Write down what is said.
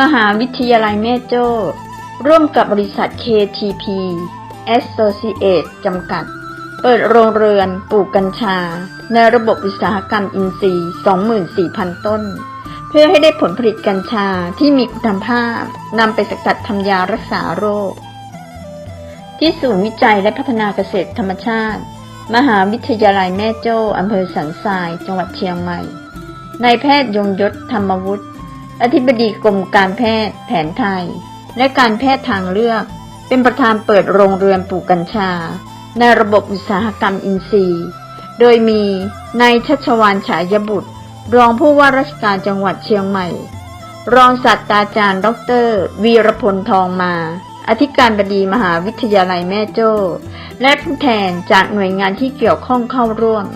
มหาวิทยาลัยแม่โจ้ ร่วมกับบริษัท KTP Associate จำกัด เปิดโรงเรือนปลูกกัญชา ในระบบอุตสาหกรรมอินทรีย์ 24,000 ต้น เพื่อให้ได้ผลผลิตกัญชาที่มีคุณภาพนำไปสกัดทำยารักษาโรค ที่ศูนย์วิจัยและพัฒนาเกษตรธรรมชาติ มหาวิทยาลัยแม่โจ้อำเภอสันทราย จังหวัดเชียงใหม่นายแพทย์ยงยศธรรมวุฒิ อธิบดีกรมการแพทย์ แผนไทย และการแพทย์ทางเลือก เป็นประธานเปิดโรงเรือนปลูกกัญชา ในระบบอุตสาหกรรมอินทรีย์ โดยมีนายชัชวานฉายบุตร รองผู้ว่าราชการจังหวัดเชียงใหม่ รองศาสตราจารย์ ดร วีรพลทองมา อธิการบดีมหาวิทยาลัยแม่โจ้ และผู้แทนจากหน่วยงานที่เกี่ยวข้องเข้าร่วม